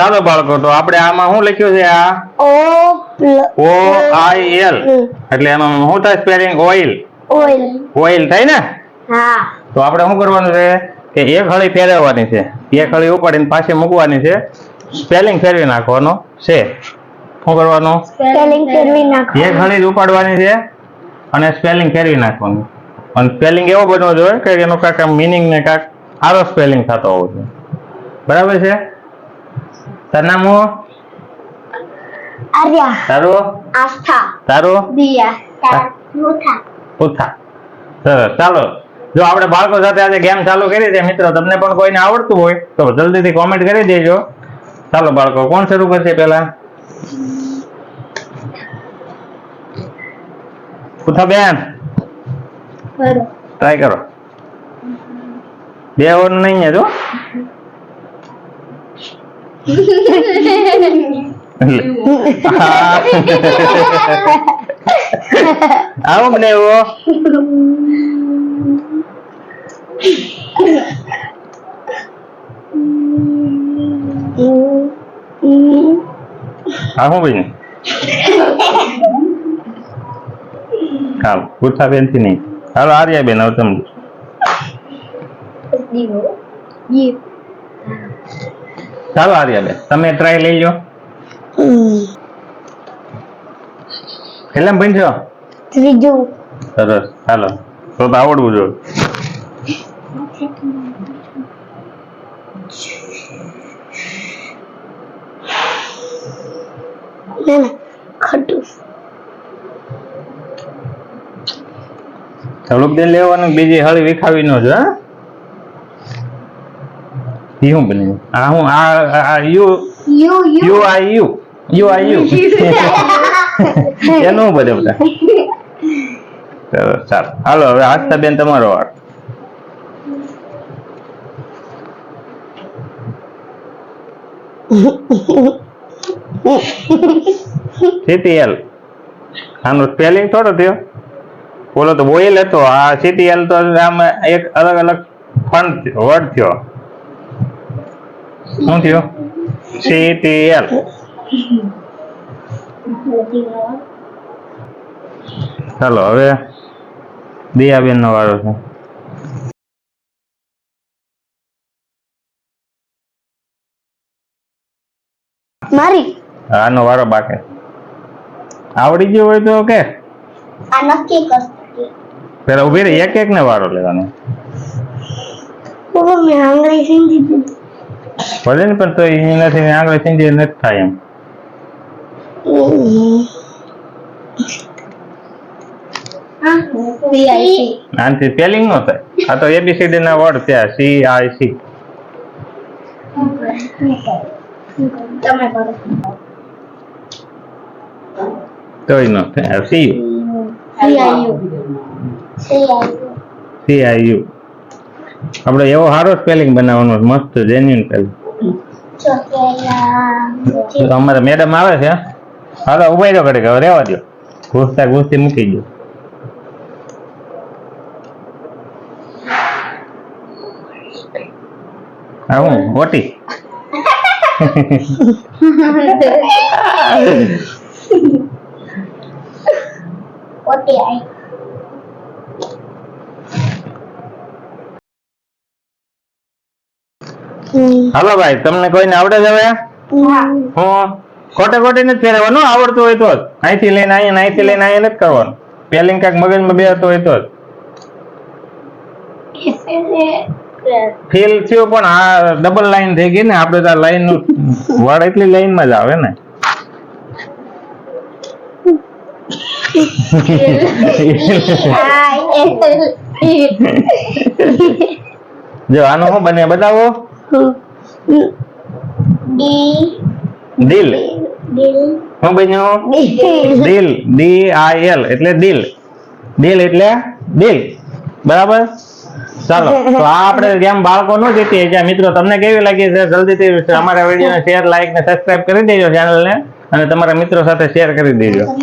ચાલો બાળકો તો આપણે આમાં શું લખ્યું છે આ? O O I L. એટલે એમાં શું થાય સ્પેલિંગ ઓઇલ ઓઇલ ઓઇલ થાય ને? હા. તો આપણે શું કરવાનું છે? કે એક હળી ફેરવવાની છે. એક હળી ઉપાડીને પાછી મૂકવાની છે. સ્પેલિંગ ફેરવી નાખવાનો છે. શું કરવાનું? સ્પેલિંગ ફેરવી નાખવાનું. એક હળી ઉપાડવાની છે અને સ્પેલિંગ ફેરવી નાખવાનું. અને સ્પેલિંગ એવો બનવો જોઈએ કે એનો કાંક મિનિંગ ને કાંક સારો સ્પેલિંગ થતો હોવો જોઈએ. બરાબર છે? તારું નામ હું આર્યા. તારું? આસ્થા. તારું? દિયા ઉથા. સરસ. ચાલો. જો આપણે બાળકો સાથે આજે ગેમ ચાલુ કરી છે મિત્રો તમને પણ કોઈને આવડતું હોય તો જલ્દીથી કોમેન્ટ કરી દેજો. ચાલો બાળકો કોણ શરૂ કરશે પહેલા? ઉથા બેન. ટ્રાય કરો. બે ઓર નહીં જો. આવો મને એવો. હા હું ભાઈ હાલ પૂછા બેન નહીં. હાલો આર્યા બેન હવે તમે. દીવો. યે ચાલો આવી બેન તમે ટ્રાય લઈ લો કેટલા બનશો ત્રીજું સરસ. ચાલો તો તો આવડવું જોઈએ. ના ના. ખટું. થોડુંક લેવાનું બીજી હળી વિખાવી નો જ હા? શું બન્યું આ હું આ આ U U U I U U I U એનું બધે બધા સરસ ચાલો હાલો હવે આસ્થા બેન તમારો વાર સીટીએલ આનો સ્પેલિંગ થોડો થયો બોલો તો બોઈલ હતો આ સીટીએલ તો આમ એક અલગ અલગ ફંડ વર્ડ થયો શું થયો સીટીએલ ચાલો હવે દિયાબેન નો વારો છે મારી આનો વારો બાકી આવડી ગયો હોય તો કે આ નક્કી કરતી પેલા ઊભી રહી એક એક ને વારો લેવાનો બાબા મેં આંગળી સીંધી ભલે ને પણ તો એનાથી આગળ સિંધી નથી થાય એમ. આનાથી સ્પેલિંગ નો થાય. આ તો એબીસીડી ના વર્ડ છે સી આઈ સી તોય નો થાય. C C I U C I U આપણે એવો સારો સ્પેલિંગ બનાવવાનો મસ્ત જેન્યુન સ્પેલિંગ તો અમારે મેડમ આવે છે હાલો ઉભાઈ દો ઘડીક હવે રહેવા દો. ઘૂસતા ઘૂસતી મૂકી દો. હું ઓટી ઓટી આઈ. હાલો ભાઈ તમને કોઈને આવડે છે હવે? હું. ખોટે ખોટી નથી ફેરવવાનું આવડતું હોય તો જ. અહીંથી લઈને અહીંયા અહીંથી લઈને અહીંયા નથી કરવાનું. પેલિંગ કાંઈક મગજમાં બેસતો હોય તો જ. ફીલ થયું પણ આ ડબલ લાઈન થઈ ગઈ ને આપણે તો લાઈનનું વડ એટલી લાઈનમાં જ આવે ને. જો આનું શું બને? બતાવો. ડી દિલ દિલ શું બન્યું દિલ ડી આઈ એલ એટલે દિલ દિલ એટલે દિલ બરાબર? ચાલો. તો આ આપણે જેમ બાળકો નો જીતીએ જ્યાં મિત્રો તમને કેવી લાગી છે? જલ્દીથી અમારા વિડીયોને શેર લાઈક ને સબસ્ક્રાઇબ કરી દેજો ચેનલને અને તમારા મિત્રો સાથે શેર કરી દેજો.